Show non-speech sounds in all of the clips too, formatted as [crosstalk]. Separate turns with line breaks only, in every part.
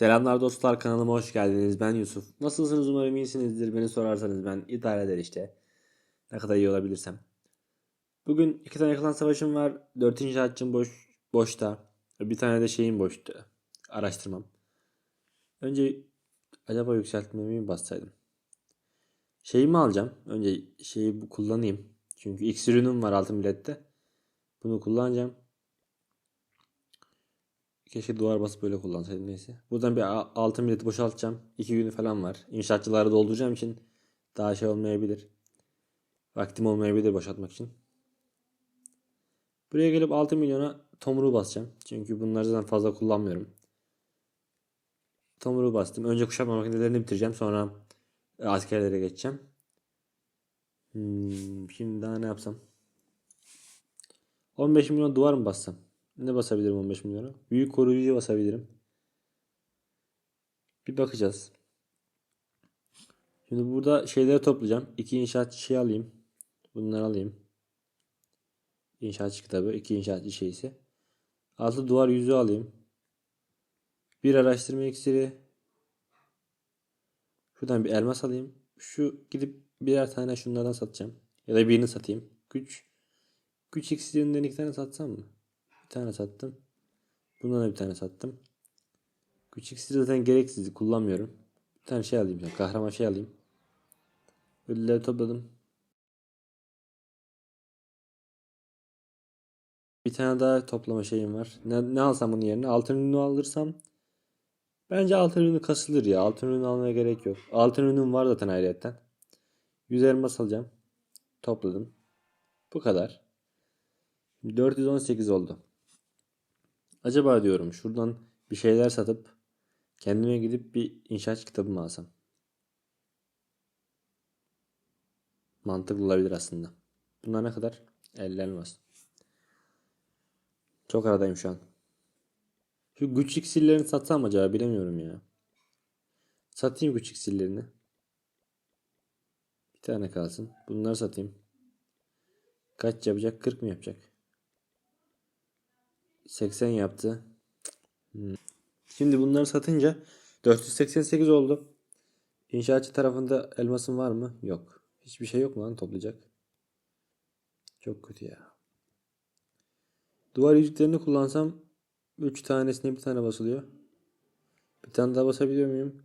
Selamlar dostlar kanalıma hoş geldiniz. Ben Yusuf. Nasılsınız umarım iyisinizdir. Beni sorarsanız ben idare eder işte. Ne kadar iyi olabilirsem. Bugün iki tane klan savaşım var. Dörtüncü açım boş, boşta. Bir tane de şeyim boştu. Araştırmam. Önce acaba yükseltmemi mi bassaydım? Şeyimi alacağım. Önce şeyi kullanayım. Çünkü X ürünüm var altın bilette. Bunu kullanacağım. Keşke duvar basıp böyle kullansaydım neyse. Buradan bir altın bileti boşaltacağım. İki günü falan var. İnşaatçıları dolduracağım için daha şey olmayabilir. Vaktim olmayabilir boşaltmak için. Buraya gelip 6 milyona tomruğu basacağım. Çünkü bunları zaten fazla kullanmıyorum. Tomruğu bastım. Önce kuşatma makinelerini bitireceğim. Sonra e, askerlere geçeceğim. Hmm, şimdi daha ne yapsam? 15 milyon duvar mı bassam? Ne basabilirim 15 milyona? Büyük koruyucuya basabilirim. Bir bakacağız. Şimdi burada şeyleri toplayacağım. İki inşaatçı şey alayım. Bunları alayım. İnşaatçı kitabı. iki inşaatçı şeysi. Altı duvar yüzü alayım. Bir araştırma iksiri. Şuradan bir elmas alayım. Şu gidip birer tane şunlardan satacağım. Ya da birini satayım. Güç. Güç iksirinden iki tane satsam mı? Tane sattım. Bundan da bir tane sattım. Güç iksiri zaten gereksiz. Kullanmıyorum. Bir tane şey alayım. Yani kahraman şey alayım. Ölüleri topladım. Bir tane daha toplama şeyim var. Ne, ne alsam bunun yerine? Altın ürünü alırsam bence altın ürünü kasılır ya. Altın ürünü almaya gerek yok. Altın ürünüm var zaten ayrıyetten. 100 elmas alacağım. Topladım. Bu kadar. 418 oldu. Acaba diyorum şuradan bir şeyler satıp kendime gidip bir inşaat kitabı mı alsam? Mantıklı olabilir aslında. Bunlar ne kadar? 50 elmas. Çok aradayım şu an. Şu güç iksirlerini satsam acaba bilemiyorum ya. Satayım güç iksirlerini. Bir tane kalsın. Bunları satayım. Kaç yapacak? 40 mı yapacak? 80 yaptı. Hmm. Şimdi bunları satınca 488 oldu. İnşaatçı tarafında elmasın var mı? Yok. Hiçbir şey yok mu lan toplayacak? Çok kötü ya. Duvar yüzüklerini kullansam 3 tanesine bir tane basılıyor. Bir tane daha basabiliyor muyum?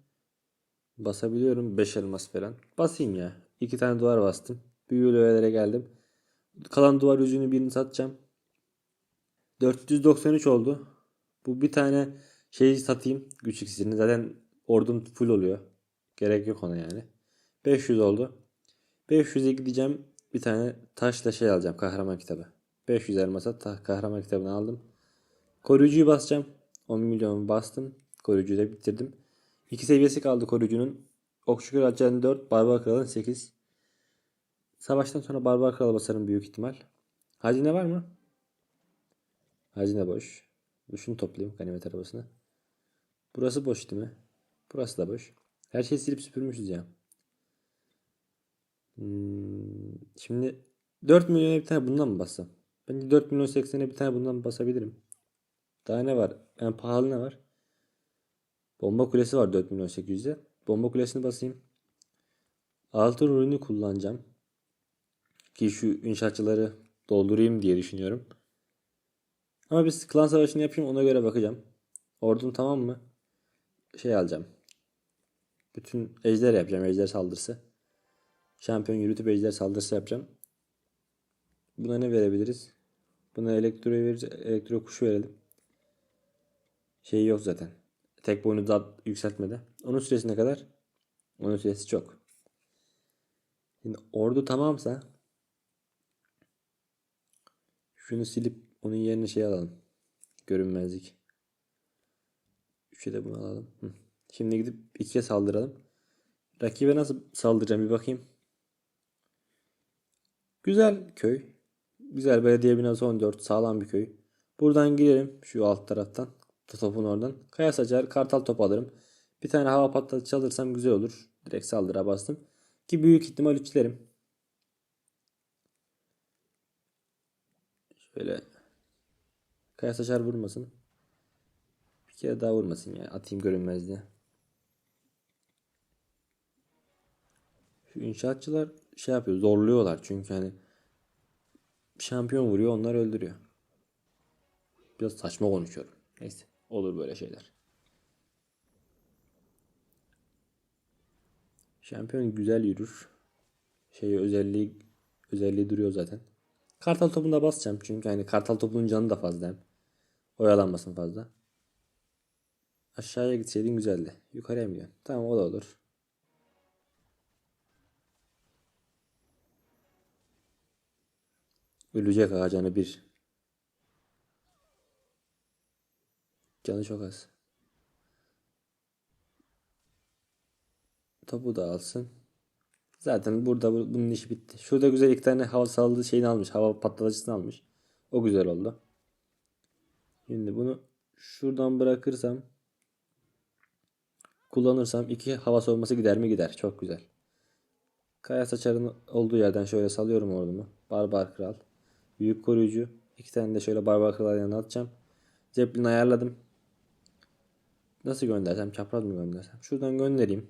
Basabiliyorum 5 elmas falan. Basayım ya. 2 tane duvar bastım. Büyülü öğelere geldim. Kalan duvar yüzüğünü birini satacağım. 493 oldu. Bu bir tane şeyi satayım. Güç iksirini. Zaten ordum full oluyor. Gerek yok ona yani. 500 oldu. 500'e gideceğim. Bir tane taşla şey alacağım. Kahraman kitabı. 500 elmasa ta- kahraman kitabını aldım. Koruyucuyu basacağım. 10 milyon bastım. Koruyucuyu da bitirdim. 2 seviyesi kaldı koruyucunun. Okçu Kraliçenin 4, Barbar Kral'ın 8. Savaştan sonra Barbar Kral'a basarım büyük ihtimal. Hazine var mı? Hazine boş. Dur Şunu toplayayım ganimet arabasına. Burası boş değil mi? Burası da boş. Her şeyi silip süpürmüşüz ya. Hmm, şimdi 4 milyona bir tane bundan mı bassam? Bence 4 milyon 80'e bir tane bundan basabilirim. Daha ne var? En pahalı ne var? Bomba kulesi var 4 milyon 800'e. Bomba kulesini basayım. Altın ürünü kullanacağım. Ki şu inşaatçıları doldurayım diye düşünüyorum. Ama biz klan savaşını yapayım ona göre bakacağım. Ordum tamam mı? Şey alacağım. Bütün ejder yapacağım. Ejder saldırısı. Şampiyon yürütüp ejder saldırısı yapacağım. Buna ne verebiliriz? Buna elektro. Elektro kuşu verelim. Şey yok zaten. Tek boyunu da yükseltmede. Onun süresi ne kadar? Onun süresi çok. Şimdi ordu tamamsa şunu silip onun yerine şey alalım. Görünmezlik. Üçe de bunu alalım. Hı. Şimdi gidip ikiye saldıralım. Rakibe nasıl saldıracağım bir bakayım. Güzel köy. Güzel belediye binası 14 sağlam bir köy. Buradan girelim şu alt taraftan. Topun oradan. Kaya saçar kartal top alırım. Bir tane hava patlatıcı alırsam güzel olur. Direkt saldıra bastım. Ki büyük ihtimal üçlerim. Şöyle Kaya saçar vurmasın. Bir kere daha vurmasın ya. Atayım görünmez diye. Şu inşaatçılar şey yapıyor. Zorluyorlar çünkü hani şampiyon vuruyor onlar öldürüyor. Biraz saçma konuşuyorum. Neyse. Olur böyle şeyler. Şampiyon güzel yürür. Şey özelliği özelliği duruyor zaten. Kartal topuna basacağım çünkü hani kartal topunun canı da fazla hem. Oyalanmasın fazla. Aşağıya gitseydin güzeldi. Yukarıya mı gidiyorsun? Tamam o da olur. Ölecek ha bir. Canı çok az. Topu da alsın. Zaten burada bu- bunun işi bitti. Şurada güzel iki tane hava saldığı şeyini almış. Hava patlatıcısını almış. O güzel oldu. Şimdi bunu şuradan bırakırsam kullanırsam iki hava savunması gider mi gider. Çok güzel. Kaya saçarın olduğu yerden şöyle salıyorum ordumu. Barbar kral. Büyük koruyucu. İki tane de şöyle barbar kral yanına atacağım. Zeppelin ayarladım. Nasıl göndersem? Çapraz mı göndersem? Şuradan göndereyim.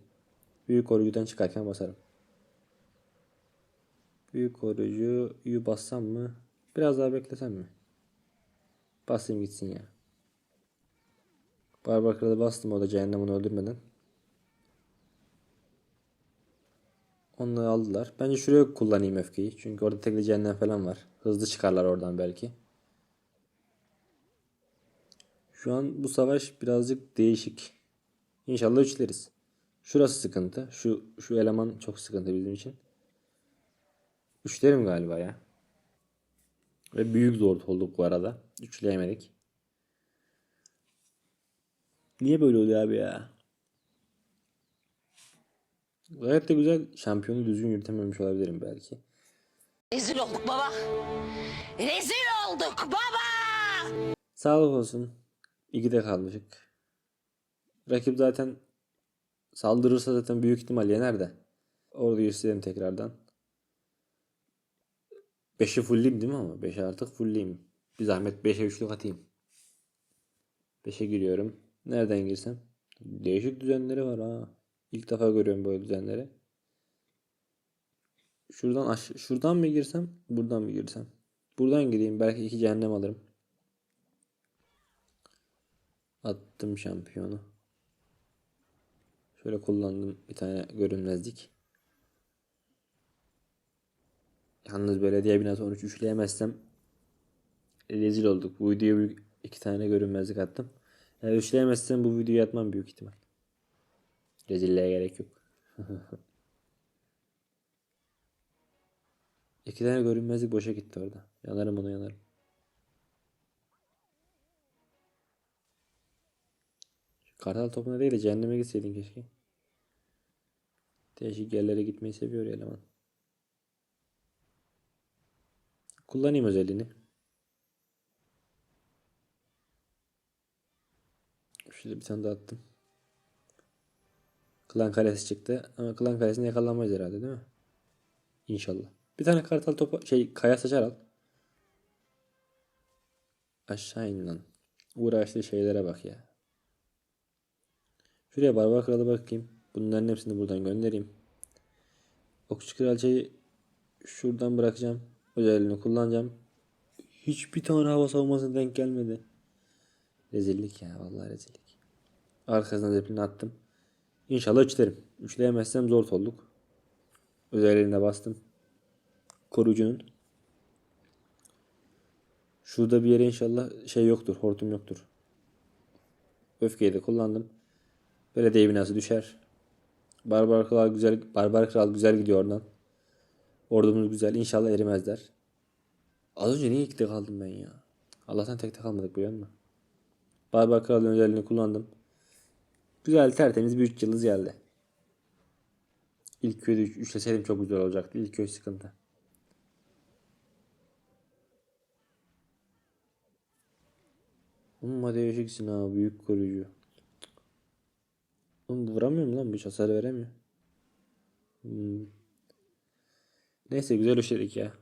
Büyük koruyucudan çıkarken basarım. Büyük koruyucuyu bassam mı? Biraz daha beklesem mi? Basayım gitsin ya. Barbar bastım o da cehennem onu öldürmeden. Onları aldılar. Bence şuraya kullanayım öfkeyi. Çünkü orada tekli cehennem falan var. Hızlı çıkarlar oradan belki. Şu an bu savaş birazcık değişik. İnşallah üçleriz. Şurası sıkıntı. Şu şu eleman çok sıkıntı bizim için. Üçlerim galiba ya. Ve büyük zor olduk bu arada. Üçleyemedik. Niye böyle oluyor abi ya? Gayet de güzel. Şampiyonu düzgün yürütememiş olabilirim belki.
Rezil olduk baba. Rezil olduk baba.
Sağlık olsun. İkide kalmışık. Rakip zaten saldırırsa zaten büyük ihtimal yener de. Orada göstereyim tekrardan. 5'i fullleyim değil mi ama? 5'e artık fullleyim. Bir zahmet 5'e üçlük atayım. 5'e giriyorum. Nereden girsem? Değişik düzenleri var ha. İlk defa görüyorum böyle düzenleri. Şuradan aş şuradan mı girsem? Buradan mı girsem? Buradan gireyim. Belki iki cehennem alırım. Attım şampiyonu. Şöyle kullandım bir tane görünmezlik. Yalnız belediye binası 13 üçleyemezsem rezil olduk. Bu videoya iki tane görünmezlik attım. Eğer üçleyemezsem bu videoyu atmam büyük ihtimal. Rezilliğe gerek yok. [laughs] iki tane görünmezlik boşa gitti orada. Yanarım onu yanarım. Kartal topuna değil de cehenneme gitseydin keşke. Değişik yerlere gitmeyi seviyor eleman. Kullanayım özelliğini. Şurada bir tane daha attım. Klan kalesi çıktı. Ama klan kalesini yakalanmayız herhalde değil mi? İnşallah. Bir tane kartal topu şey kaya saçar al. Aşağı in lan. Uğraştığı şeylere bak ya. Şuraya barbar kralı bakayım. Bunların hepsini buradan göndereyim. Okçu kraliçeyi şuradan bırakacağım. Özelliğini kullanacağım. Hiçbir tane hava savunmasına denk gelmedi. Rezillik ya vallahi rezillik. Arkasından zeplini attım. İnşallah üçlerim. Üçleyemezsem zor olduk. Özelliğine bastım. Koruyucunun. Şurada bir yere inşallah şey yoktur. Hortum yoktur. Öfkeyi de kullandım. Belediye binası düşer. Barbar kral güzel Barbar kral güzel gidiyor oradan. Ordumuz güzel. İnşallah erimezler. Az önce niye ikide kaldım ben ya? Allah'tan tekte kalmadık biliyor musun? Barbar kralın özelliğini kullandım. Güzel tertemiz bir 3 yıldız geldi. İlk köyde üç- çok güzel olacaktı. İlk köy sıkıntı. Amma değişiksin ha büyük koruyucu. Oğlum vuramıyor mu lan bu hiç hasar veremiyor. Hmm. Neyse güzel işledik ya.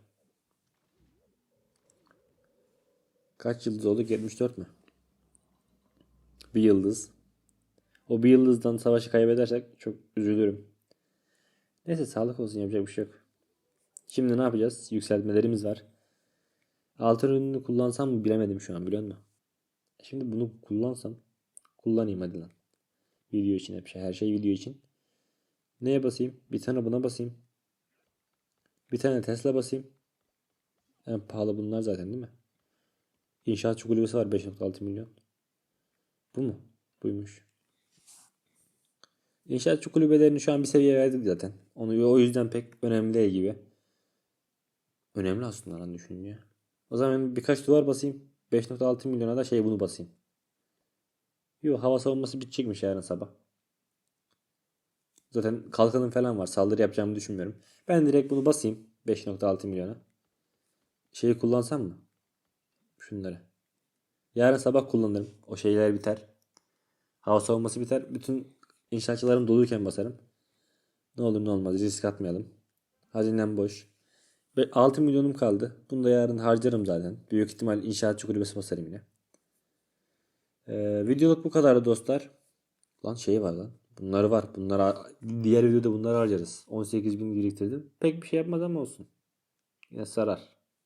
Kaç yıldız olduk? 74 mü? Bir yıldız. O bir yıldızdan savaşı kaybedersek çok üzülürüm. Neyse sağlık olsun yapacak bir şey yok. Şimdi ne yapacağız? Yükseltmelerimiz var. Altın ürününü kullansam mı bilemedim şu an biliyor musun? Şimdi bunu kullansam kullanayım hadi lan. Video için hep şey. Her şey video için. Neye basayım? Bir tane buna basayım. Bir tane Tesla basayım. En pahalı bunlar zaten değil mi? İnşaatçı kulübesi var 5.6 milyon. Bu mu? Buymuş. İnşaatçı kulübelerini şu an bir seviye verdik zaten. Onu o yüzden pek önemli değil gibi. Önemli aslında lan düşününce. O zaman birkaç duvar basayım. 5.6 milyona da şey bunu basayım. Yok hava savunması bitecekmiş yarın sabah. Zaten kalkanım falan var. Saldırı yapacağımı düşünmüyorum. Ben direkt bunu basayım. 5.6 milyona. Şeyi kullansam mı? Şunları. Yarın sabah kullanırım. O şeyler biter. Hava savunması biter. Bütün inşaatçılarım doluyken basarım. Ne olur ne olmaz risk atmayalım. Hazinem boş. Ve 6 milyonum kaldı. Bunu da yarın harcarım zaten. Büyük ihtimal inşaatçı kulübesi basarım yine. Ee, videoluk bu kadardı dostlar. Lan şey var lan. Bunları var. Bunları diğer videoda bunları harcarız. 18 bin biriktirdim. Pek bir şey yapmaz ama olsun. Yine sarar.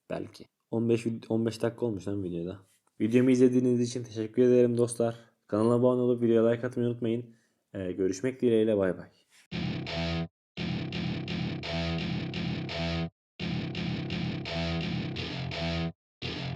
Belki. 15 vid- 15 dakika olmuş lan videoda. Videomu izlediğiniz için teşekkür ederim dostlar. Kanala abone olup videoya like atmayı unutmayın. Ee, görüşmek dileğiyle bay bay.